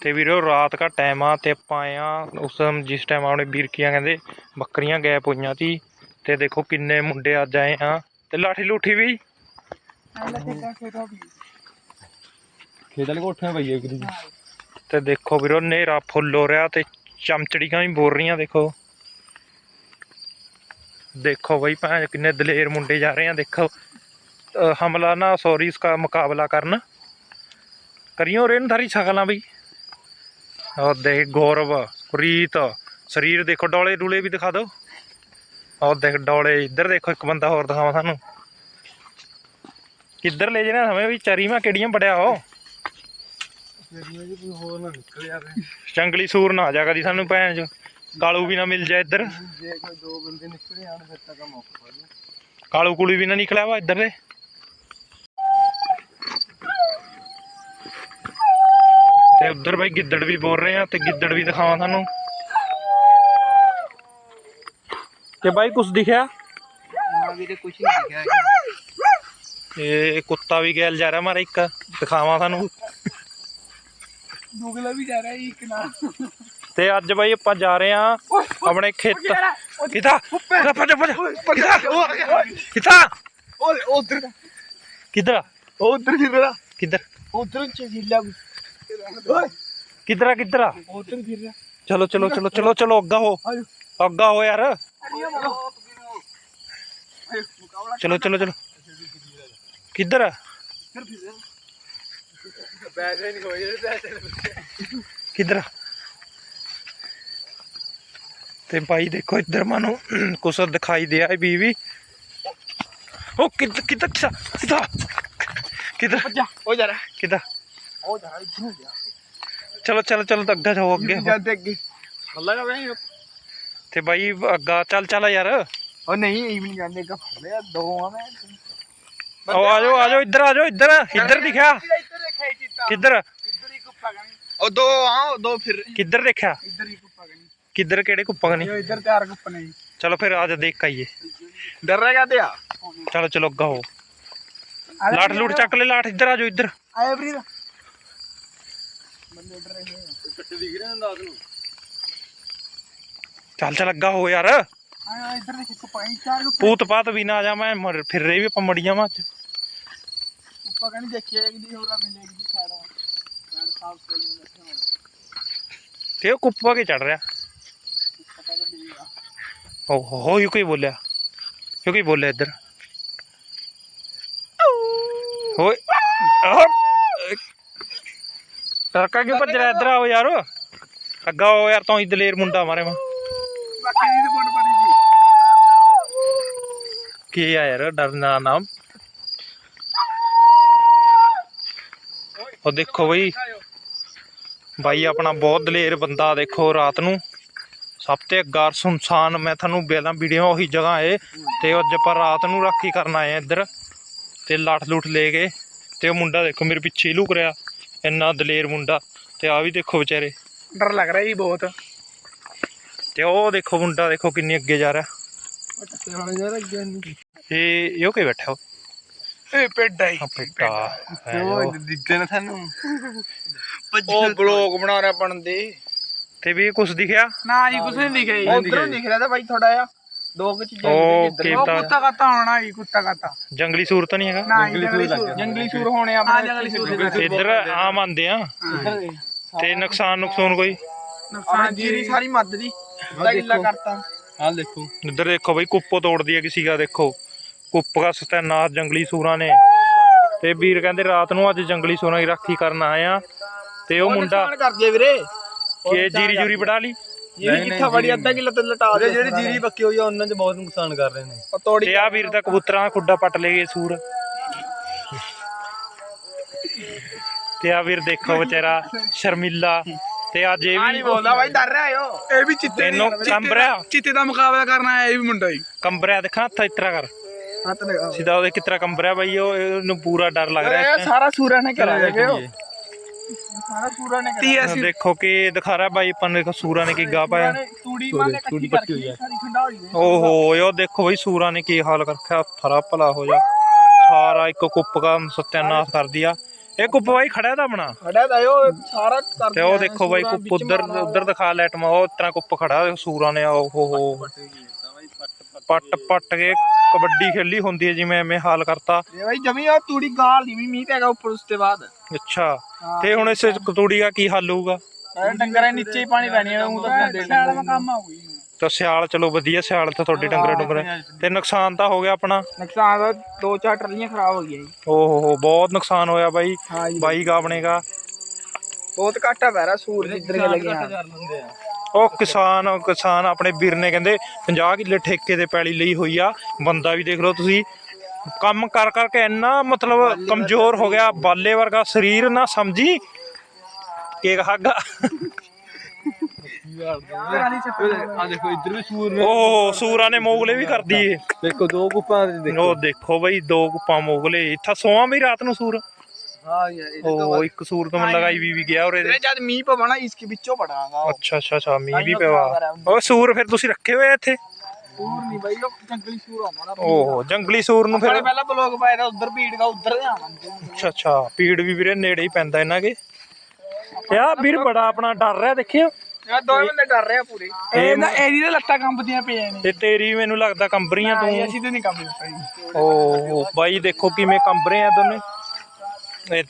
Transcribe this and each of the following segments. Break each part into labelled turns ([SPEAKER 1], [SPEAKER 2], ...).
[SPEAKER 1] ਤੇ ਵੀਰੋ ਰਾਤ ਦਾ ਟਾਈਮ ਆ ਤੇ ਆਪਾਂ ਆ ਉਸ ਟਾਈਮ ਜਿਸ ਟਾਈਮ ਆਪਣੇ ਵੀਰਕੀਆਂ ਕਹਿੰਦੇ ਬੱਕਰੀਆਂ ਗੈਪ ਹੋਈਆਂ ਸੀ। ਤੇ ਦੇਖੋ ਕਿੰਨੇ ਮੁੰਡੇ ਅੱਜ ਆਏ ਆ। ਤੇ ਲਾਠੀ ਲੂਠੀ ਵੀ।
[SPEAKER 2] ਖੇਤ ਵਾਲੇ ਕੋਠੇ ਪਈ ਹੈ। ਕਿਰੀ
[SPEAKER 1] ਤੇ ਦੇਖੋ ਵੀਰੋ ਨੇਰਾ ਫੁੱਲ ਹੋ ਰਿਹਾ ਤੇ ਚਮਚੜੀਆਂ ਵੀ ਬੋਲ ਰਹੀਆਂ ਦੇਖੋ। ਦੇਖੋ ਬਈ ਭੈਣ ਕਿੰਨੇ ਦਲੇਰ ਮੁੰਡੇ ਜਾ ਰਹੇ ਆ ਦੇਖੋ। ਹਮਲਾ ਨਾ ਸੌਰੀ ਇਸਕਾ ਮੁਕਾਬਲਾ ਕਰਨ। ਕਰੀਓ ਰੇਨ ਧਾਰੀ ਸ਼ਕਲਾਂ ਬਈ। ਉਹ ਦੇਖ ਗੌਰਵ ਪ੍ਰੀਤ ਸਰੀਰ ਦੇਖੋ ਡੋਲੇ ਡੂਲੇ ਵੀ ਦਿਖਾ ਦਿਓ। ਉਹ ਦੇਖ ਡੋਲੇ ਇੱਧਰ ਦੇਖੋ ਇੱਕ ਬੰਦਾ ਹੋਰ ਦਿਖਾਵਾਂ ਤੁਹਾਨੂੰ। ਕਿੱਧਰ ਲੈ ਜਾਣਾ ਹਮੇ ਵੀ ਚਰੀਆਂ ਕਿਹੜੀਆਂ ਬੜਿਆ ਹੋ ਜੰਗਲੀ ਸੂਰ ਨਾ ਆ ਜਾ ਕਦੀ ਸਾਨੂੰ ਭੈਣ ਚ ਕਾਲੂ ਵੀ ਨਾ ਮਿਲ ਜਾ ਇੱਧਰ।
[SPEAKER 2] ਜੇ ਕੋਈ ਦੋ ਬੰਦੇ ਨਿਕਲੇ ਆਣ ਫਿਰ ਤਾਂ ਕੰਮ ਔਖਾ ਹੋ ਜਾਊ।
[SPEAKER 1] ਕਾਲੂ ਕੁਲੀ ਵੀ ਨਾ ਨਿਕਲਿਆ ਵਾ ਇੱਧਰ ਦੇ। ਤੇ ਉੱਧਰ ਬਾਈ ਗਿੱਦੜ ਵੀ ਬੋਲ ਰਹੇ ਆ ਤੇ ਗਿੱਦੜ ਵੀ ਦਿਖਾਵਾਂ ਤੁਹਾਨੂੰ। ਤੇ ਬਾਈ ਕੁਛ ਦਿਖਿਆ?
[SPEAKER 2] ਨਾ ਵੀਰੇ ਕੁਝ ਨਹੀਂ ਦਿਖਿਆ
[SPEAKER 1] ਇਹ ਕੁੱਤਾ ਵੀ ਗੈਲ ਜਾ ਰਿਹਾ ਮਾਰਾ ਇੱਕ ਦਿਖਾਵਾਂ ਤੁਹਾਨੂੰ।
[SPEAKER 2] ਦੁਗਲਾ ਵੀ ਜਾ ਰਿਹਾ ਇੱਕ ਨਾਲ।
[SPEAKER 1] ਤੇ ਅੱਜ ਬਾਈ ਆਪਾਂ ਜਾ ਰਹੇ ਆ ਆਪਣੇ ਖੇਤ। ਕਿਤਾ ਭੱਜ ਭੱਜ। ਕਿਤਾ ਕਿਤਾ
[SPEAKER 2] ਓਏ ਉਧਰ
[SPEAKER 1] ਕਿੱਧਰ?
[SPEAKER 2] ਉਧਰ
[SPEAKER 1] ਕਿੱਧਰ
[SPEAKER 2] ਉਧਰ ਚੀਲਾ ਓਏ
[SPEAKER 1] ਕਿੱਧਰ ਆ ਕਿੱਧਰ ਆ
[SPEAKER 2] ਉਧਰ ਫਿਰ ਰਿਹਾ
[SPEAKER 1] ਚਲੋ ਚਲੋ ਚਲੋ ਚਲੋ ਚਲੋ ਅੱਗਾ ਹੋ
[SPEAKER 2] ਆਜੋ
[SPEAKER 1] ਅੱਗਾ ਹੋ ਯਾਰ ਚਲੋ ਚਲੋ ਚਲੋ ਕਿੱਧਰ ਆ
[SPEAKER 2] ਬੈਠ ਨਹੀਂ ਹੋਏ ਬੈਠ
[SPEAKER 1] ਕਿੱਧਰ ਆ ਤੇ ਭਾਈ ਦੇਖੋ ਇੱਧਰ ਮਾਨੂੰ ਕੁਛ ਦਿਖਾਈ ਦਿਆ ਵੀ ਵੀ ਉਹ ਕਿੱਧਰ ਕਿੱਧਰ ਕਿੱਧਰ ਕਿੱਧਰ ਕਿੱਧਰ
[SPEAKER 2] ਜਾ ਹੋ ਜਾ ਰਿਹਾ
[SPEAKER 1] ਕਿੱਧਰ
[SPEAKER 2] ਹੋ ਜਾ ਇੱਧਰ ਹੋ ਜਾ
[SPEAKER 1] ਚਲੋ ਚਲੋ ਚਲੋ ਤਾਂ ਅੱਗਾ ਜਾਓ ਅੱਗੇ ਹੋ।
[SPEAKER 2] ਜਾਂਦੇ ਅੱਗੇ ਹੱਲਾ ਜਾ ਵੇ
[SPEAKER 1] ਤੇ ਭਾਈ ਅੱਗਾ ਚੱਲ ਚੱਲ ਯਾਰ
[SPEAKER 2] ਉਹ ਨਹੀਂ ਇਹ ਵੀ ਨਹੀਂ ਜਾਂਦੇ ਅੱਗਾ ਫੜ ਲਿਆ ਦੋ ਆ ਮੈਂ
[SPEAKER 1] ਆਓ ਆ ਜਾਓ ਆ ਜਾਓ ਇੱਧਰ ਆ ਜਾਓ ਇੱਧਰ ਇੱਧਰ ਦਿਖਿਆ
[SPEAKER 2] ਇੱਧਰ ਦੇਖਿਆ ਚੀਤਾ
[SPEAKER 1] ਕਿੱਧਰ
[SPEAKER 2] ਇੱਧਰ ਹੀ ਕੁੱਪਾ ਗਣੀ ਉਹ ਦੋ ਆ ਉਹ ਦੋ ਫਿਰ
[SPEAKER 1] ਕਿੱਧਰ ਦੇਖਿਆ
[SPEAKER 2] ਇੱਧਰ ਹੀ ਕੁੱਪਾ ਗਣੀ
[SPEAKER 1] ਕਿੱਧਰ ਕਿਹੜੇ ਕੁੱਪਾਂ ਨਹੀਂ
[SPEAKER 2] ਇਹ ਇੱਧਰ ਚਾਰ ਕੁੱਪ ਨੇ
[SPEAKER 1] ਚਲੋ ਫਿਰ ਆ ਜਾ ਦੇਖ ਆਈਏ
[SPEAKER 2] ਡਰ ਰਿਹਾ ਕਾਤੇ ਆ
[SPEAKER 1] ਚਲੋ ਚਲੋ ਅੱਗਾ ਹੋ ਲਾਠ ਲੂਟ ਚੱਕ ਲੈ ਲਾਠ ਇੱਧਰ ਆ ਜਾਓ ਇੱਧਰ
[SPEAKER 2] ਆਏ ਫਰੀਦ ਬੰਦੇ ਡਰ ਰਹੇ ਨੇ ਕੱਟ ਦਿਖ ਰਹੇ ਨੇ ਰਾਤ ਨੂੰ
[SPEAKER 1] ਚੱਲ ਚੱਲ ਅੱਗਾ ਹੋ ਯਾਰ।
[SPEAKER 2] ਆ ਇੱਧਰ ਦੇ ਚਾਰ
[SPEAKER 1] ਪੂਤ ਪਾਤ ਵੀ ਨਾ ਆ ਜਾ ਮੈਂ ਮਰ- ਫਿਰ ਰਹੀ ਵੀ ਆਪਾਂ ਮੜੀਆਂ ਮਾ ਚ।
[SPEAKER 2] ਕੁੱਪਾ ਕਹਿੰਦੀ ਦੇਖਿਆ ਕਿ ਦੀ ਹੋਰਾ ਮਿਲੇਗੀ ਜੀ ਸਾਈਡ ਸਾਈਡ ਸਾਫ਼ ਸਹੀ ਹੁੰਦਾ ਹੈ
[SPEAKER 1] ਤੇ ਉਹ ਕੁੱਪਾ ਕੇ ਚੜ ਰਿਹਾ।
[SPEAKER 2] ਪਤਾ ਤਾਂ
[SPEAKER 1] ਹੋ ਹੋ ਯੂ ਕੋਈ ਬੋਲਿਆ? ਯੂ ਕੋਈ ਬੋਲਿਆ ਇੱਧਰ? ਆਹ! ਟਰਕਾ ਕਿਉਂ ਭੱਜ ਰਿਹਾ ਇੱਧਰ ਆਓ ਯਾਰ? ਅੱਗਾ ਆਓ ਯਾਰ, ਤੂੰ ਹੀ ਦਲੇਰ ਮੁੰਡਾ ਮਾਰੇ ਮਾ।
[SPEAKER 2] ਬਾਕੀ ਦੀ ਬੋਲ ਪੜੀ ਜੀ
[SPEAKER 1] ਕੀ ਆ ਯਾਰ ਡਰਨਾ ਨਾਮ ਉਹ ਦੇਖੋ ਬਈ। ਬਾਈ, ਆਪਣਾ ਬਹੁਤ ਦਲੇਰ ਬੰਦਾ ਦੇਖੋ ਰਾਤ ਨੂੰ। ਸਭ ਤੇ ਅੱਗਾ ਸੁਨਸਾਨ, ਮੈਂ ਤੁਹਾਨੂੰ ਪਹਿਲਾਂ ਵੀਡੀਓ ਉਹੀ ਜਗ੍ਹਾ ਏ, ਤੇ ਅੱਜ ਆਪਾਂ ਰਾਤ ਨੂੰ ਰਾਖੀ ਕਰਨ ਆਏ ਆ ਇੱਧਰ। ਤੇ ਲਾਠ ਲੂਠ ਲੈ ਕੇ, ਤੇ ਉਹ ਮੁੰਡਾ ਦੇਖੋ ਮੇਰੇ ਪਿੱਛੇ ਹੀ ਲੁਕ ਰਿਹਾ। ਇੰਨਾ ਦਲੇਰ ਮੁੰਡਾ ਤੇ ਆ ਵੀ ਦੇਖੋ ਵਿਚਾਰੇ।
[SPEAKER 2] ਡਰ ਲੱਗ ਰਿਹਾ ਜੀ ਬਹੁਤ।
[SPEAKER 1] ਤੇ ਉਹ ਦੇਖੋ ਮੁੰਡਾ ਦੇਖੋ ਕਿੰਨੀ ਅੱਗੇ ਜਾ ਰਿਹਾ।
[SPEAKER 2] ਟੱਕੇ ਵਾਲੇ ਯਾਰ ਅੱਗੇ ਨਹੀਂ।
[SPEAKER 1] ਇਹ ਇਹ ਕਿ ਬੈਠਾ
[SPEAKER 2] ਇਹ ਪਿੱਡਾ ਹੀ
[SPEAKER 1] ਪਿੱਟਾ
[SPEAKER 2] ਉਹ। ਦਿੱਗੇ ਨਾ ਤੁਹਾਨੂੰ ਉਹ ਬਲੌਗ ਬਣਾ ਰਿਹਾ ਬਣਦੇ।
[SPEAKER 1] ਤੇ ਵੀ ਕੁਛ ਦਿਖਿਆ?
[SPEAKER 2] ਨਾ ਜੀ ਕੁਛ ਨਹੀਂ ਦਿਖਿਆ ਜੀ। ਉਧਰੋਂ ਦਿਖ ਰਿਹਾ ਤਾਂ ਬਾਈ ਥੋੜਾ ਆ ਦੋ ਕੁ ਚੀਜ਼ਾਂ
[SPEAKER 1] ਉਹ
[SPEAKER 2] ਰਹੀਆਂ।
[SPEAKER 1] ਕੀਤਾ-
[SPEAKER 2] ਕੁੱਤਾ ਹੋਣਾ ਜੀ ਕੁੱਤਾ ਕਾਤਾ।
[SPEAKER 1] ਜੰਗਲੀ ਸੂਰ ਤਾਂ ਨਹੀਂ ਹੈਗਾ?
[SPEAKER 2] ਨਾ ਜੰਗਲੀ ਸੂਰ ਜੰਗਲੀ ਸੂਰ ਹੋਣੇ ਆਪਣੇ ਜੰਗਲੀ ਸੂਰ
[SPEAKER 1] ਇੱਧਰ ਆਮ ਆਂਦੇ ਆ। ਤੇ ਨੁਕਸਾਨ ਨੁਕਸਾਨ ਕੋਈ?
[SPEAKER 2] ਨੁਕਸਾਨ ਜੀਰੀ ਸਾਰੀ ਮੱਦ ਦੀ। ਉਹਦਾ ਗਿੱਲਾ ਕਰਤਾ। ਆ ਦੇਖੋ।
[SPEAKER 1] ਇੱਧਰ ਦੇਖੋ ਬਈ ਕੁੱਪੋ ਤੋੜਦੀ ਹੈ ਕਿਸੇ ਦਾ ਦੇਖੋ। ਕੁੱਪ ਦਾ ਸਤੈਨਾਥ ਜੰਗਲੀ ਸੂਰਾਂ ਨੇ। ਤੇ ਵੀਰ ਕਹਿੰਦੇ ਰਾਤ ਨੂੰ ਅੱਜ ਜੰਗਲੀ ਸੂਰਾਂ ਦੀ ਰਾਖੀ ਕਰਨ ਆਏ ਆ। ਤੇ ਉਹ ਮੁੰਡਾ
[SPEAKER 2] ਨੁਕਸਾਨ ਕਰਦੀ ਹੈ ਵੀਰੇ।
[SPEAKER 1] ਕਿ ਜੀਰੀ ਜੂਰੀ ਵੜਾ ਲਈ।
[SPEAKER 2] ਜੀਰੀ ਕਿੱਥਾ ਬੜੀ ਅੱਧਾ ਕਿਲੋ ਤੇ ਲਟਾ ਦੇ ਜਿਹੜੀ ਜੀਰੀ ਪੱਕੀ ਹੋਈ ਆ ਉਹਨਾਂ 'ਚ ਬਹੁਤ ਨੁਕਸਾਨ ਕਰ ਰਹੇ ਨੇ। ਤੋੜੀ
[SPEAKER 1] ਤੇ ਆ ਵੀਰ ਦਾ ਕਬੂਤਰਾਂ ਦਾ ਖੁੱਡਾ ਪੱਟ ਲਏ ਗਏ ਸੂਰ। ਤੇ ਆ ਵੀਰ ਦੇਖੋ ਵਿਚਾਰਾ ਸ਼ਰਮਿਲਾ। ਤੇ ਅੱਜ ਇਹ ਵੀ
[SPEAKER 2] ਬੋਲਦਾ ਬਾਈ ਡਰ ਰਿਹਾ ਓ। ਇਹ ਵੀ ਚਿੱਤੇ
[SPEAKER 1] ਤੈਨੂੰ ਕੰਬਰਿਆ
[SPEAKER 2] ਚਿੱਤੇ ਦਾ ਮੁਕਾਬਲਾ ਕਰਨਾ ਆਇਆ ਇਹ ਵੀ ਮੁੰਡਾ ਹੀ
[SPEAKER 1] ਕੰਬਰਿਆ ਦੇਖਾਂ ਹੱਥ ਇਤਰਾ ਕਰ।
[SPEAKER 2] ਹੱਥ ਲਗਾ।
[SPEAKER 1] ਸਿੱਧਾ ਉਹਦੇ ਕਿਤਰਾ ਕੰਬਰਿਆ ਬਾਈ ਉਹ ਇਹਨੂੰ ਪੂਰਾ ਡਰ ਲੱਗ ਰਿਹਾ ਇਸ
[SPEAKER 2] ਸਾਰਾ ਸੂਰਾ ਨੇ ਕਰਾ ਲਿਆ
[SPEAKER 1] time। ਦੇਖੋ ਕਿ ਦਿਖਾ ਰਿਹਾ ਬਾਈ ਆਪਾਂ ਨੂੰ ਦੇਖੋ ਸੂਰਾਂ ਨੇ ਕੀ ਗਾ ਪਾਇਆ।
[SPEAKER 2] ਤੂੜੀ ਮਾਂ ਨੇ ਕੱਚੀ ਪੱਟੀ ਹੋਈ ਸਾਰੀ ਖੰਡਾ ਹੋਈ ਹੈ।
[SPEAKER 1] ਓਹੋ ਇਹ ਦੇਖੋ ਬਈ ਸੂਰਾਂ ਨੇ ਕੀ ਹਾਲ ਕਰ ਰੱਖਿਆ ਫਰਾ ਭਲਾ ਹੋ ਜਾ। ਸਾਰਾ ਇੱਕ ਕੁੱਪ ਦਾ ਸਤਿਆਨਾਸ਼ ਕਰ ਦਿਆ ਇਹ ਕੁੱਪ ਬਾਈ ਖੜਿਆ ਤਾਂ ਆਪਣਾ।
[SPEAKER 2] ਖੜਾ ਤਾਂ ਉਹ ਸਾਰਾ ਕਰ
[SPEAKER 1] ਤੇ ਉਹ ਦੇਖੋ ਬਾਈ ਕੁੱਪ ਉਧਰ ਉਧਰ ਦਿਖਾ ਲੈਟ ਮਾ ਉਹ ਤਰ੍ਹਾਂ ਕੁੱਪ ਖੜਾ ਸੂਰਾਂ ਨੇ ਉਹ ਹੋ ਹੋ ਪੱਟ ਪੱਟ ਕੇ ਕਬੱਡੀ ਖੇਲੀ ਹੁੰਦੀ ਹੈ ਜਿਵੇਂ ਐਵੇਂ ਹਾਲ ਕਰਤਾ।
[SPEAKER 2] ਇਹ ਬਾਈ ਜਮੀ ਉਹ ਤੂੜੀ ਗਾਲ ਦੀ ਵੀ ਮੀਂਹ ਪੈਗਾ ਉੱਪਰ ਉਸ ਤੋਂ ਬਾਅਦ।
[SPEAKER 1] ਅੱਛਾ ਤੇ ਹੁਣ ਇਸ ਕਤੂੜੀ ਦਾ ਕੀ ਹੱਲ ਹੋਊਗਾ?
[SPEAKER 2] ਡੰਗਰਾਂ ਦੇ ਨੀਚੇ ਹੀ ਪਾਣੀ ਪੈਣੀ ਹੈ ਉਹ ਤਾਂ ਦੇ ਕੰਮ ਆ। ਗਈ
[SPEAKER 1] ਤਾਂ ਸਿਆਲ ਚਲੋ ਵਧੀਆ ਸਿਆਲ ਤਾਂ ਤੁਹਾਡੇ ਡੰਗਰੇ ਡੁੰਗਰੇ ਤੇ ਨੁਕਸਾਨ ਤਾਂ ਹੋ ਗਿਆ ਆਪਣਾ।
[SPEAKER 2] ਨੁਕਸਾਨ ਦਾ ਦੋ ਚਾਰ ਟਰਾਲੀਆਂ ਖਰਾਬ ਹੋ ਗਈਆਂ ਜੀ।
[SPEAKER 1] ਓਹ ਹੋ ਹੋ ਬਹੁਤ ਨੁਕਸਾਨ ਹੋਇਆ ਬਾਈ।
[SPEAKER 2] ਹਾਂ ਜੀ।
[SPEAKER 1] ਬਾਈ ਗਾਵਣੇ ਦਾ
[SPEAKER 2] ਬਹੁਤ ਘਾਟਾ ਪੈ ਰਿਹਾ ਸੂਰ ਜਿੱਧਰ ਕੇ ਲੱਗੇ ਹਾਂ
[SPEAKER 1] ਉਹ ਕਿਸਾਨ ਕਿਸਾਨ ਆਪਣੇ ਵੀਰ ਨੇ ਕਹਿੰਦੇ 50 ਕਿੱਲੇ ਠੇਕੇ ਤੇ ਪੈਲੀ ਲਈ ਹੋਈ ਆ ਬੰਦਾ ਵੀ ਦੇਖ ਲਓ ਤੁਸੀਂ। ਕੰਮ ਕਰ ਕਰਕੇ ਇੰਨਾ ਮਤਲਬ ਕਮਜ਼ੋਰ ਹੋ ਗਿਆ ਬਾਲੇ ਵਰਗਾ ਸਰੀਰ ਨਾ ਸਮਝੀ। ਕੇਕ ਹਾਗਾ
[SPEAKER 3] ਆ ਦੇਖੋ ਇੱਧਰ ਵੀ ਸੂਰ ਨੇ
[SPEAKER 1] ਉਹ ਸੂਰਾਂ ਨੇ ਮੋਗਲੇ ਵੀ ਕਰਦੀ ਏ।
[SPEAKER 3] ਦੇਖੋ ਦੋ ਗੁੱਪਾਂ ਦੇ ਦੇਖੋ।
[SPEAKER 1] ਉਹ ਦੇਖੋ ਬਈ ਦੋ ਗੁੱਪਾਂ ਮੋਗਲੇ। ਇੱਥਾ ਸੋਵਾਂ ਵੀ ਰਾਤ ਨੂੰ ਸੂਰ। ਸੂਰ ਤੋਂ ਮੈਨੂੰ ਲਗਾਈ ਵੀ ਵੀ ਗਿਆ ਉਰੇ
[SPEAKER 2] ਤੇ ਜਦ ਮੀਂਹ ਪਵਣਾ ਇਸ ਕੇ ਵਿੱਚੋਂ ਪੜਾਂਗਾ
[SPEAKER 1] ਅੱਛਾ ਅੱਛਾ ਅੱਛਾ ਮੀਂਹ ਵੀ ਪਿਆ ਉਹ ਸੂਰ ਫਿਰ ਤੁਸੀਂ ਰੱਖੇ ਹੋਏ ਆ ਇੱਥੇ?
[SPEAKER 2] ਸੂਰ ਨਹੀਂ ਬਾਈ ਉਹ ਜੰਗਲੀ ਸੂਰ ਨਾ
[SPEAKER 1] ਉਹ ਜੰਗਲੀ ਸੂਰ ਨੂੰ ਫਿਰ
[SPEAKER 2] ਪਹਿਲੇ ਪਹਿਲਾਂ ਬਲੌਗ ਪਾਇਆ ਉਧਰ ਭੀੜ ਦਾ ਉਧਰ ਜਾਣਾ
[SPEAKER 1] ਅੱਛਾ ਅੱਛਾ ਪੀੜ ਵੀ ਵੀਰੇ ਨੇੜੇ ਹੀ ਪੈਂਦਾ ਇਹਨਾਂ ਕੇ। ਤੇ ਆ ਵੀਰ ਬੜਾ ਆਪਣਾ ਡਰ ਰਿਹਾ ਦੇਖਿਓ
[SPEAKER 2] ਯਾਰ ਦੋ ਬੰਦੇ ਡਰ ਰਹੇ ਆ ਪੂਰੇ। ਇਹ ਨਾ ਇਹਦੀ ਲੱਤਾਂ ਕੰਬਦੀਆਂ ਪਈਆਂ ਨੇ।
[SPEAKER 1] ਤੇ ਤੇਰੀ ਮੈਨੂੰ ਲੱਗਦਾ ਕੰਬਰੀਆਂ ਤੂੰ।
[SPEAKER 2] ਅਸੀਂ ਤਾਂ ਨਹੀਂ ਕੰਬਦੇ
[SPEAKER 1] ਓ ਬਾਈ ਦੇਖੋ ਕਿਵੇਂ ਕੰਬ ਰਹੇ ਆ ਦੋਨੇ।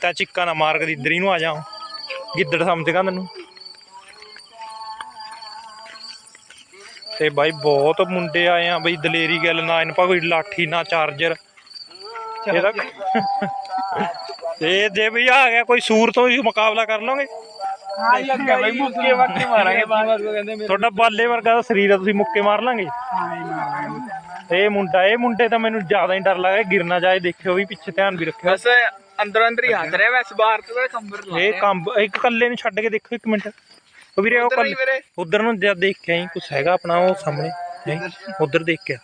[SPEAKER 1] ਤਾਂ ਚਿੱਕਾ ਨਾ ਮਾਰ ਕੇ ਇੱਧਰ ਹੀ ਨੂੰ ਆ ਜਾ। ਗਿੱਦੜ ਸਮਝਗਾ ਤੈਨੂੰ ਤੇ ਬਾਈ ਬਹੁਤ ਮੁੰਡੇ ਆਏ ਆ ਬਈ ਦਲੇਰੀ ਗੱਲ ਨਾ ਇਹਨਾਂ ਪਾ ਕੋਈ ਲਾਠੀ ਨਾ ਚਾਰਜਰ। ਇਹਦਾ ਇਹ ਜੇ ਵੀ ਆ ਗਿਆ ਕੋਈ ਸੂਰ ਤੋਂ ਹੀ ਮੁਕਾਬਲਾ ਕਰ ਲਓਗੇ?
[SPEAKER 2] ਹਾਂ ਹੀ ਅੱਗੇ ਬਾਈ ਮੁੱਕੇ ਵਾਕੇ ਮਾਰਾਂਗੇ ਬਾਅਦ
[SPEAKER 3] ਕਹਿੰਦੇ ਮੇਰੇ
[SPEAKER 1] ਤੁਹਾਡਾ ਬਾਲੇ ਵਰਗਾ ਦਾ ਸਰੀਰ ਆ ਤੁਸੀਂ ਮੁੱਕੇ ਮਾਰ ਲਾਂਗੇ।
[SPEAKER 2] ਹਾਂ ਹੀ ਮਾਰਾਂਗੇ
[SPEAKER 1] ਇਹ ਮੁੰਡਾ ਇਹ ਮੁੰਡੇ ਤਾਂ ਮੈਨੂੰ ਜ਼ਿਆਦਾ ਹੀ ਡਰ ਲੱਗਦਾ ਗਿਰ ਨਾ ਜਾਏ ਦੇਖਿਓ ਵੀ ਪਿੱਛੇ ਧਿਆਨ ਵੀ ਰੱਖਿਓ।
[SPEAKER 2] ਬਸ ਅੰਦਰ ਅੰਦਰ ਹੀ ਹੱਥ ਰਿਹਾ ਵੈਸੇ ਬਾਹਰ ਤੋਂ ਕੰਬਰ ਲਾ
[SPEAKER 1] ਇਹ ਕੰਬ ਇੱਕ ਕੱਲੇ ਨੂੰ ਛੱਡ ਕੇ ਦੇਖੋ ਇੱਕ ਮਿੰਟ। ਉਹ ਵੀਰੇ ਉਹ ਕੱਲੇ ਉਧਰ ਨੂੰ ਜਦ ਦੇਖ ਕੇ ਆਈ ਕੁਛ ਹੈਗਾ ਆਪਣਾ ਉਹ ਸਾਹਮਣੇ। ਉਧਰ ਦੇਖ ਕੇ।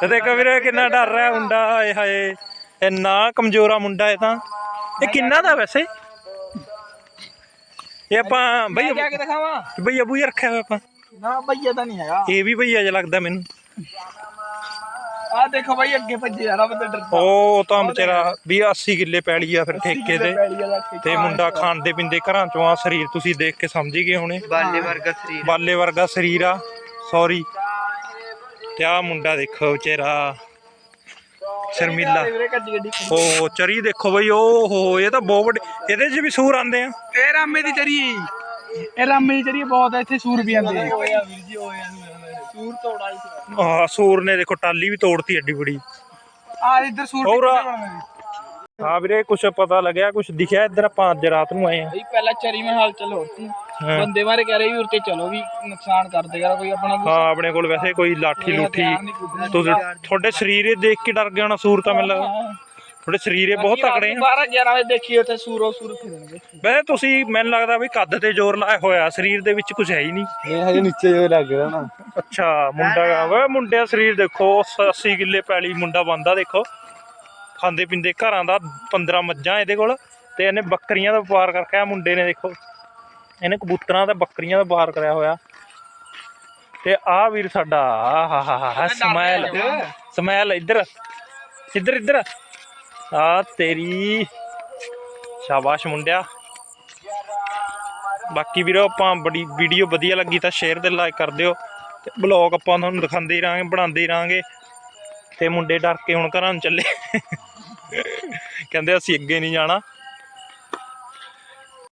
[SPEAKER 1] ਤੇ ਦੇਖੋ ਵੀਰੇ ਕਿੰਨਾ ਡਰ ਰਿਹਾ ਮੁੰਡਾ ਹਾਏ ਹਾਏ। ਇੰਨਾ ਕਮਜ਼ੋਰਾ ਮੁੰਡਾ ਇਹ ਤਾਂ। ਇਹ ਕਿੰਨਾ ਦਾ ਵੈਸੇ? ਇਹ ਆਪਾਂ ਬਈ
[SPEAKER 2] ਜਾ ਕੇ ਦਿਖਾਵਾਂ?
[SPEAKER 1] ਬਈ ਅਬੂ ਹੀ ਰੱਖਿਆ ਹੋਇਆ ਆਪਾਂ।
[SPEAKER 2] ਨਾ ਭਈਆ ਤਾਂ ਨਹੀਂ ਹੈਗਾ।
[SPEAKER 1] ਇਹ ਵੀ ਭਈਆ ਜਿਹਾ ਲੱਗਦਾ ਮੈਨੂੰ।
[SPEAKER 2] ਆ ਦੇਖੋ ਬਾਈ ਅੱਗੇ ਭੱਜੇ ਜਾ ਰਹਾ ਬੰਦਾ ਡਰਦਾ।
[SPEAKER 1] ਉਹ ਤਾਂ ਵਿਚਾਰਾ ਵੀ 80 ਕਿੱਲੇ ਪੈਲੀ ਆ ਫਿਰ ਠੇਕੇ ਤੇ। ਤੇ ਮੁੰਡਾ ਖਾਂਦੇ ਪਿੰਦੇ ਘਰਾਂ ਚੋਂ ਆ ਸਰੀਰ ਤੁਸੀਂ ਦੇਖ ਕੇ ਸਮਝ ਹੀ ਗਏ ਹੋਣੇ।
[SPEAKER 2] ਬਾਲੇ ਵਰਗਾ ਸਰੀਰ
[SPEAKER 1] ਬਾਲੇ ਵਰਗਾ ਸਰੀਰ ਆ ਸੌਰੀ ਤੇ ਆ ਮੁੰਡਾ ਦੇਖੋ ਵਿਚਾਰਾ ਸ਼ਰਮੀਲਾ।
[SPEAKER 2] ਵੀਰੇ ਗੱਡੀ ਗੱਡੀ
[SPEAKER 1] ਉਹ ਚਰੀ ਦੇਖੋ ਬਈ ਉਹ ਹੋ ਇਹ ਤਾਂ ਬਹੁਤ ਵੱਡੇ ਇਹਦੇ 'ਚ ਵੀ ਸੂਰ ਆਂਦੇ ਆ।
[SPEAKER 2] ਇਹ ਰਾਮੇ ਦੀ ਚਰੀ। ਇਹ ਰਾਮੇ ਦੀ ਚਰੀ ਬਹੁਤ ਹੈ ਇੱਥੇ ਸੂਰ ਵੀ ਆਉਂਦੇ
[SPEAKER 3] ਹੋਇਆ ਵੀਰ ਜੀ ਹੋਇਆ
[SPEAKER 2] ਸੂਰ ਤੋੜਾ ਹੀ
[SPEAKER 1] ਆਹ ਸੂਰ ਨੇ ਦੇਖੋ ਟਾਲੀ ਵੀ ਤੋੜਤੀ ਐਡੀ ਬੜੀ।
[SPEAKER 2] ਆ ਇੱਧਰ ਸੂਰ
[SPEAKER 1] ਹੋਰ ਆ।
[SPEAKER 2] ਬਣਾਉਣਾ
[SPEAKER 1] ਹਾਂ ਵੀਰੇ ਕੁਝ ਪਤਾ ਲੱਗਿਆ ਕੁਝ ਦਿਖਿਆ ਇੱਧਰ ਆਪਾਂ ਅੱਜ ਰਾਤ ਨੂੰ ਆਏ ਆ।
[SPEAKER 2] ਬਈ ਪਹਿਲਾਂ ਚਰੀ ਮੈਂ ਹਾਲਚਲ ਹੋਤੀ
[SPEAKER 1] ਹਾਂ।
[SPEAKER 2] ਬੰਦੇ ਮਾਰੇ ਕਹਿ ਰਹੇ ਵੀ ਉਰਤੇ ਚਲੋ ਵੀ ਨੁਕਸਾਨ ਕਰ ਦੇਗਾ ਕੋਈ ਆਪਣਾ
[SPEAKER 1] ਹਾਂ ਆਪਣੇ ਕੋਲ ਵੈਸੇ ਕੋਈ ਲਾਠੀ ਲੂਠੀ। ਤੁਸੀਂ ਤੁਹਾਡੇ ਸਰੀਰ ਇਹ ਦੇਖ ਕੇ ਡਰ ਗਿਆ ਹੋਣਾ ਸੂਰ ਤਾਂ ਮੈਨੂੰ ਲੱਗਦਾ। ਤੁਹਾਡੇ ਸਰੀਰ ਇਹ ਬਹੁਤ ਤਕੜੇ ਆ।
[SPEAKER 2] 12 11 ਵਜੇ ਦੇਖੀ ਉੱਥੇ ਸੂਰੋ ਸੂਰ ਫਿਰਨਗੇ
[SPEAKER 1] ਵੈਸੇ ਤੁਸੀਂ ਮੈਨੂੰ ਲੱਗਦਾ ਵੀ ਕੱਦ ਤੇ ਜ਼ੋਰ ਲਾਇਆ ਹੋਇਆ ਸਰੀਰ ਦੇ ਵਿੱਚ ਕੁਝ ਹੈ ਹੀ ਨਹੀਂ।
[SPEAKER 3] ਇਹ ਹਜੇ ਨੀਚੇ ਜੋ ਲੱਗ ਰਿਹਾ ਨਾ।
[SPEAKER 1] ਅੱਛਾ ਮੁੰਡਾ ਵੇ ਮੁੰਡੇ ਦਾ ਸਰੀਰ ਦੇਖੋ 80 ਕਿੱਲੇ ਪੈਲੀ ਮੁੰਡਾ ਬੰਦਾ ਦੇਖੋ। ਖਾਂਦੇ ਪਿੰਦੇ ਘਰਾਂ ਦਾ 15 ਮੱਝਾਂ ਇਹਦੇ ਕੋਲ ਤੇ ਇਹਨੇ ਬੱਕਰੀਆਂ ਦਾ ਵਪਾਰ ਕਰਕੇ ਆ ਮੁੰਡੇ ਨੇ ਦੇਖੋ। ਇਹਨੇ ਕਬੂਤਰਾਂ ਤੇ ਬੱਕਰੀਆਂ ਦਾ ਵਪਾਰ ਕਰਿਆ ਹੋਇਆ। ਤੇ ਆ ਵੀਰ ਸਾਡਾ ਆਹ ਹਾ ਹਾ ਹਾ ਸਮਾਈਲ ਸਮਾਈਲ ਇੱਧਰ ਇੱਧਰ ਇੱਧਰ। ਆ ਤੇਰੀ ਸ਼ਾਬਾਸ਼ ਮੁੰਡਿਆ। ਬਾਕੀ ਵੀਰੋ, ਆਪਾਂ ਬੜੀ ਵੀਡੀਓ ਵਧੀਆ ਲੱਗੀ ਤਾਂ ਸ਼ੇਅਰ ਤੇ ਲਾਈਕ ਕਰ ਦਿਓ ਤੇ ਬਲੌਗ ਆਪਾਂ ਤੁਹਾਨੂੰ ਦਿਖਾਉਂਦੇ ਹੀ ਰਾਂਗੇ ਬਣਾਉਂਦੇ ਹੀ ਰਾਂਗੇ ਤੇ ਮੁੰਡੇ ਡਰ ਕੇ ਹੁਣ ਘਰਾਂ ਨੂੰ ਚੱਲੇ। ਕਹਿੰਦੇ ਅਸੀਂ ਅੱਗੇ ਨਹੀਂ ਜਾਣਾ।